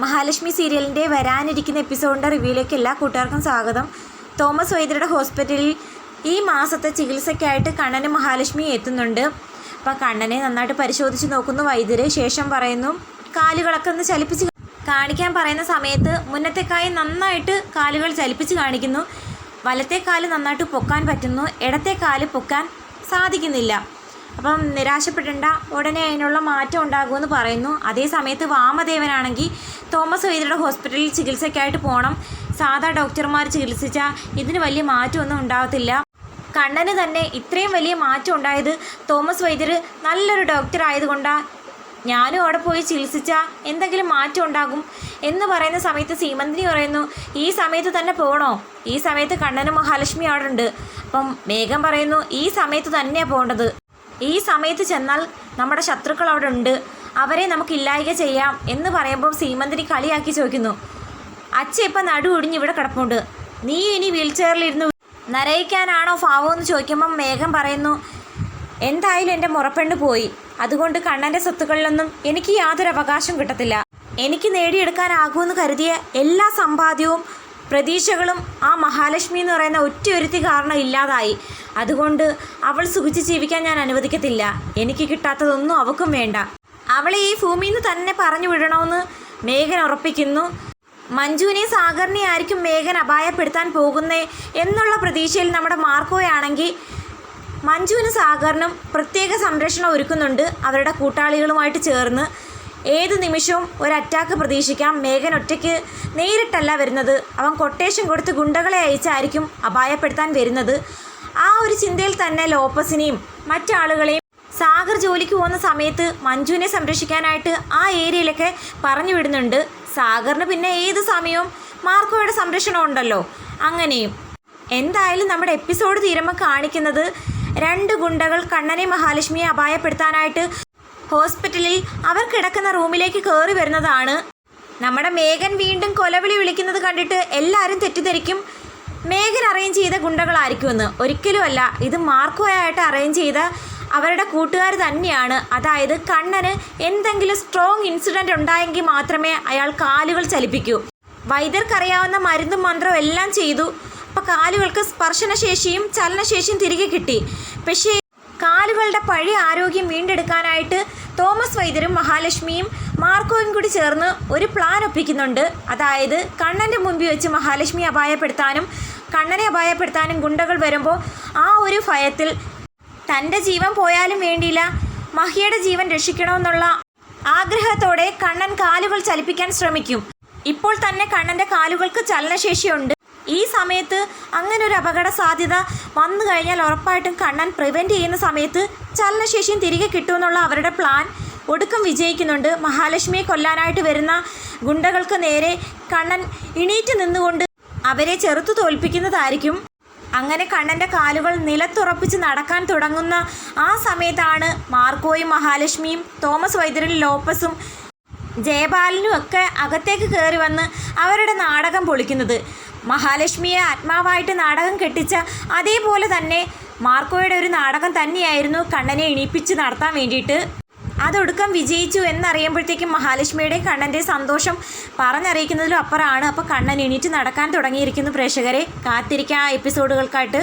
മഹാലക്ഷ്മി സീരിയലിന്റെ വരാനിരിക്കുന്ന എപ്പിസോഡിന്റെ റിവ്യൂയിലേക്ക് എല്ലാ കൂട്ടുകാർക്കും സ്വാഗതം. തോമസ് വൈദ്യരുടെ ഹോസ്പിറ്റലിൽ ഈ മാസത്തെ ചികിത്സയ്ക്കായിട്ട് കണ്ണന് മഹാലക്ഷ്മി എത്തുന്നുണ്ട്. അപ്പോൾ കണ്ണനെ നന്നായിട്ട് പരിശോധിച്ച് നോക്കുന്നു. വൈദ്യര് ശേഷം പറയുന്നു കാലുകളൊക്കെ ഒന്ന് ചലിപ്പിച്ച് കാണിക്കാൻ പറയുന്ന സമയത്ത് മുന്നത്തെ കായ് നന്നായിട്ട് കാലുകൾ ചലിപ്പിച്ച് കാണിക്കുന്നു. വലത്തെ നന്നായിട്ട് പൊക്കാൻ പറ്റുന്നു. ഇടത്തെ കാൽ പൊക്കാൻ സാധിക്കുന്നില്ല. അപ്പം നിരാശപ്പെടേണ്ട ഉടനെ അതിനുള്ള മാറ്റം ഉണ്ടാകുമെന്ന് പറയുന്നു. അതേ സമയത്ത് വാമദേവനാണെങ്കിൽ തോമസ് വൈദ്യരുടെ ഹോസ്പിറ്റലിൽ ചികിത്സയ്ക്കായിട്ട് പോകണം സാധാ ഡോക്ടർമാർ ചികിത്സിച്ചാൽ ഇതിന് വലിയ മാറ്റമൊന്നും ഉണ്ടാകത്തില്ല കണ്ണന് തന്നെ ഇത്രയും വലിയ മാറ്റം ഉണ്ടായത് തോമസ് വൈദ്യർ നല്ലൊരു ഡോക്ടർ ആയതുകൊണ്ടാണ് ഞാനും അവിടെ പോയി ചികിത്സിച്ചാൽ എന്തെങ്കിലും മാറ്റം ഉണ്ടാകും എന്ന് പറയുന്ന സമയത്ത് സീമന്തിനി പറയുന്നു ഈ സമയത്ത് തന്നെ പോകണോ ഈ സമയത്ത് കണ്ണനും മഹാലക്ഷ്മി അവിടെ ഉണ്ട് അപ്പം മേഘം പറയുന്നു ഈ സമയത്ത് തന്നെയാണ് പോകേണ്ടത്. ഈ സമയത്ത് ചെന്നാൽ നമ്മുടെ ശത്രുക്കൾ അവിടെ ഉണ്ട്. അവരെ നമുക്ക് ഇല്ലായ്ക ചെയ്യാം എന്ന് പറയുമ്പോൾ സീമന്തിനി കളിയാക്കി ചോദിക്കുന്നു. അച്ഛ ഇപ്പം നടു ഒടിഞ്ഞ് ഇവിടെ കിടപ്പുണ്ട്. നീ ഇനി വീൽ ചെയറിലിരുന്ന് നരയിക്കാനാണോ ഫാവോ എന്ന് ചോദിക്കുമ്പം മേഘം പറയുന്നു എന്തായാലും എന്റെ മുറപ്പെണ്ണ് പോയി. അതുകൊണ്ട് കണ്ണന്റെ സ്വത്തുക്കളിലൊന്നും എനിക്ക് യാതൊരു അവകാശം കിട്ടത്തില്ല. എനിക്ക് നേടിയെടുക്കാനാകുമെന്ന് കരുതിയ എല്ലാ സമ്പാദ്യവും പ്രതീക്ഷകളും ആ മഹാലക്ഷ്മി എന്ന് പറയുന്ന ഒറ്റയൊരുത്തി കാരണം ഇല്ലാതായി. അതുകൊണ്ട് അവൾ സുഖിച്ച് ജീവിക്കാൻ ഞാൻ അനുവദിക്കത്തില്ല. എനിക്ക് കിട്ടാത്തതൊന്നും അവക്കും വേണ്ട. അവളെ ഈ ഭൂമിയിൽ നിന്ന് തന്നെ പറഞ്ഞു വിടണമെന്ന് മേഘൻ ഉറപ്പിക്കുന്നു. മഞ്ജുവിനെ സാഗറിനെ ആയിരിക്കും മേഘൻ അപായപ്പെടുത്താൻ പോകുന്നേ എന്നുള്ള പ്രതീക്ഷയിൽ നമ്മുടെ മാർക്കോയാണെങ്കിൽ മഞ്ജുവിനും സാഗറിനും പ്രത്യേക സംരക്ഷണം ഒരുക്കുന്നുണ്ട്. അവരുടെ കൂട്ടാളികളുമായിട്ട് ചേർന്ന് ഏത് നിമിഷവും ഒരു അറ്റാക്ക് പ്രതീക്ഷിക്കാം. മേഘൻ ഒറ്റയ്ക്ക് നേരിട്ടല്ല വരുന്നത്. അവൻ കൊട്ടേഷൻ കൊടുത്ത് ഗുണ്ടകളെ അയച്ചായിരിക്കും അപായപ്പെടുത്താൻ വരുന്നത്. ആ ഒരു ചിന്തയിൽ തന്നെ ലോപ്പസിനെയും മറ്റാളുകളെയും സാഗർ ജോലിക്ക് പോകുന്ന സമയത്ത് മഞ്ജുവിനെ സംരക്ഷിക്കാനായിട്ട് ആ ഏരിയയിലൊക്കെ പറഞ്ഞു വിടുന്നുണ്ട്. സാഗറിന് പിന്നെ ഏത് സമയവും മാർക്കോയുടെ സംരക്ഷണം ഉണ്ടല്ലോ. അങ്ങനെയും. എന്തായാലും നമ്മുടെ എപ്പിസോഡ് തീരുമ്പോൾ കാണിക്കുന്നത് രണ്ട് ഗുണ്ടകൾ കണ്ണനെ മഹാലക്ഷ്മിയെ അപായപ്പെടുത്താനായിട്ട് ഹോസ്പിറ്റലിൽ അവർ കിടക്കുന്ന റൂമിലേക്ക് കയറി വരുന്നതാണ്. നമ്മുടെ മേഘൻ വീണ്ടും കൊലവിളി വിളിക്കുന്നത് കണ്ടിട്ട് എല്ലാവരും തെറ്റിദ്ധരിക്കും. മേഘൻ അറേഞ്ച് ചെയ്ത ഗുണ്ടകളായിരിക്കുമെന്ന്. ഒരിക്കലുമല്ല ഇത് മാർക്കോയായിട്ട് അറേഞ്ച് ചെയ്ത അവരുടെ കൂട്ടുകാർ തന്നെയാണ്. അതായത് കണ്ണന് എന്തെങ്കിലും സ്ട്രോങ് ഇൻസിഡന്റ് ഉണ്ടായെങ്കിൽ മാത്രമേ അയാൾ കാലുകൾ ചലിപ്പിക്കൂ. വൈദ്യർക്കറിയാവുന്ന മരുന്നും മന്ത്രവും എല്ലാം ചെയ്തു. അപ്പോൾ കാലുകൾക്ക് സ്പർശനശേഷിയും ചലനശേഷിയും തിരികെ കിട്ടി. പക്ഷേ കാലുകളുടെ പഴയ ആരോഗ്യം വീണ്ടെടുക്കാനായിട്ട് തോമസ് വൈദ്യരും മഹാലക്ഷ്മിയും മാർക്കോയും കൂടി ചേർന്ന് ഒരു പ്ലാൻ ഒപ്പിക്കുന്നുണ്ട്. അതായത് കണ്ണന്റെ മുമ്പിൽ വെച്ച് മഹാലക്ഷ്മി അപായപ്പെടുത്താനും കണ്ണനെ അപായപ്പെടുത്താനും ഗുണ്ടകൾ വരുമ്പോൾ ആ ഒരു ഭയത്തിൽ തന്റെ ജീവൻ പോയാലും വേണ്ടിയില്ല മഹിയുടെ ജീവൻ രക്ഷിക്കണമെന്നുള്ള ആഗ്രഹത്തോടെ കണ്ണൻ കാലുകൾ ചലിപ്പിക്കാൻ ശ്രമിക്കും. ഇപ്പോൾ തന്നെ കണ്ണന്റെ കാലുകൾക്ക് ചലനശേഷിയുണ്ട്. ഈ സമയത്ത് അങ്ങനെ ഒരു അപകട സാധ്യത വന്നു കഴിഞ്ഞാൽ ഉറപ്പായിട്ടും കണ്ണൻ പ്രിവെന്റ് ചെയ്യുന്ന സമയത്ത് ചലനശേഷിയും തിരികെ കിട്ടുമെന്നുള്ള അവരുടെ പ്ലാൻ ഒടുക്കം വിജയിക്കുന്നുണ്ട്. മഹാലക്ഷ്മിയെ കൊല്ലാനായിട്ട് വരുന്ന ഗുണ്ടകൾക്ക് നേരെ കണ്ണൻ ഇണീറ്റ് നിന്നുകൊണ്ട് അവരെ ചെറുത്തു തോൽപ്പിക്കുന്നതായിരിക്കും. അങ്ങനെ കണ്ണന്റെ കാലുകൾ നിലത്തുറപ്പിച്ച് നടക്കാൻ തുടങ്ങുന്ന ആ സമയത്താണ് മാർക്കോയും മഹാലക്ഷ്മിയും തോമസ് വൈദ്യരൻ ലോപ്പസും ജയപാലനും ഒക്കെ അകത്തേക്ക് കയറി വന്ന് അവരുടെ നാടകം പൊളിക്കുന്നത്. മഹാലക്ഷ്മിയെ ആത്മാവായിട്ട് നാടകം കെട്ടിച്ച അതേപോലെ തന്നെ മാർക്കോയുടെ ഒരു നാടകം തന്നെയായിരുന്നു കണ്ണനെ എണീപ്പിച്ച് നടത്താൻ വേണ്ടിയിട്ട്. അതൊടുക്കം വിജയിച്ചു എന്നറിയുമ്പോഴത്തേക്കും മഹാലക്ഷ്മിയുടെ കണ്ണന്റെ സന്തോഷം പറഞ്ഞറിയിക്കുന്നതിലും അപ്പുറമാണ്. അപ്പോൾ കണ്ണൻ എണീറ്റ് നടക്കാൻ തുടങ്ങിയിരിക്കുന്നു പ്രേക്ഷകരെ. കാത്തിരിക്കുക എപ്പിസോഡുകൾക്കായിട്ട്.